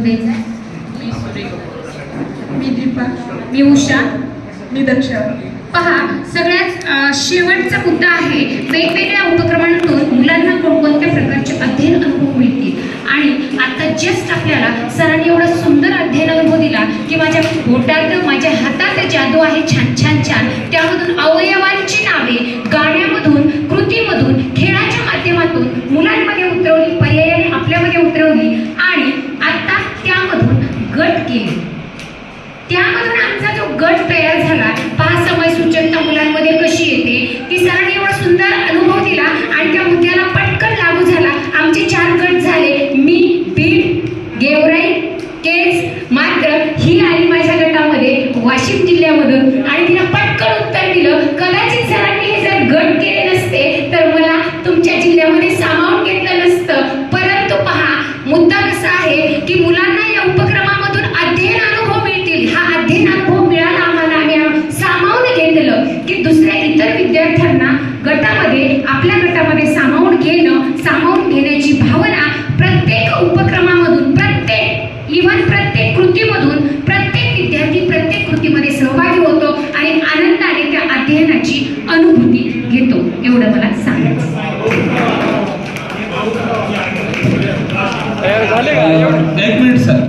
मी दीपा मी उषा मी दक्ष. पहा सगळ्यात शेवटचा मुद्दा आहे वेगवेगळ्या उपक्रमांतून मुलांना कोणकोणत्या प्रकारचे अध्ययन अनुभव मिळतील? आणि आता जस्ट आपल्याला सरांनी एवढा सुंदर अध्ययन अनुभव दिला की माझ्या बोटात माझ्या हातात जादू आहे छान छान छान. त्यामधून अवयवांची नावे गाण्यामधून कृतीमधून खेळाच्या माध्यमातून मुलांना उतरवली पर्यायाने आपल्यामध्ये उतरवली आणि आता त्यामधून गट केले त्यामधून आमचा जो गट तयार झाला पहा समय सूचकता मुलांमध्ये कशी ती सरांनी एवढा सुंदर अनुभव दिला आणि त्या मुद्द्याला पटकन लागू झाला. आमचे चार गट झाले. मी बीड गेवराई केस मात्र ही आली माझ्या गटामध्ये वाशिम जिल्ह्यामधून आणि की दुसऱ्या इतर विद्यार्थ्यांना गटामध्ये आपल्या गटामध्ये सामावून घेणं सामावून घेण्याची भावना प्रत्येक उपक्रमामधून प्रत्येक इव्हन प्रत्येक कृतीमधून प्रत्येक विद्यार्थी प्रत्येक कृतीमध्ये सहभागी होतो आणि आनंदाने त्या अध्ययनाची अनुभूती घेतो. एवढं मला सांगायचं. तयार झाले का?